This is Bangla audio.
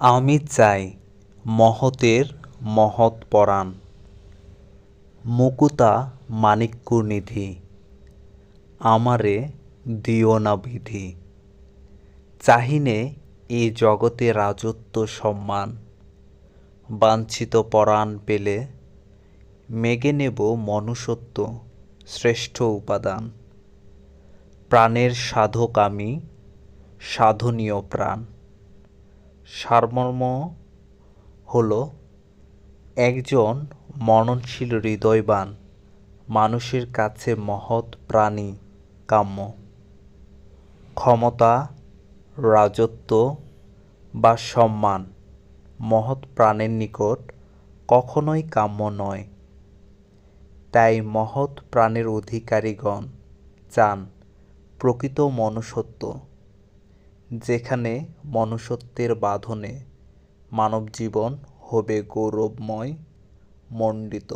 আমি চাই মহতের মহৎ পরাণ। মুকুতা মাণিক্যনিধি আমারে দিও না বিধি। চাহিনে এই জগতে রাজত্ব সম্মান, বাঞ্ছিত পরাণ পেলে মেগে নেব মনুষ্যত্ব শ্রেষ্ঠ উপাদান। প্রাণের সাধক আমি, সাধনীয় প্রাণ। সারমর্ম হল একজন মননশীল হৃদয়বান, মানুষের কাছে মহৎ প্রাণী কাম্য। ক্ষমতা, রাজত্ব বা সম্মান মহৎ প্রাণের নিকট কখনোই কাম্য নয়। তাই মহৎ প্রাণের অধিকারীগণ চান প্রকৃত মনুষ্যত্ব যেখানে মনুষ্যত্বের বাঁধনে মানবজীবন হবে গৌরবময় মণ্ডিত।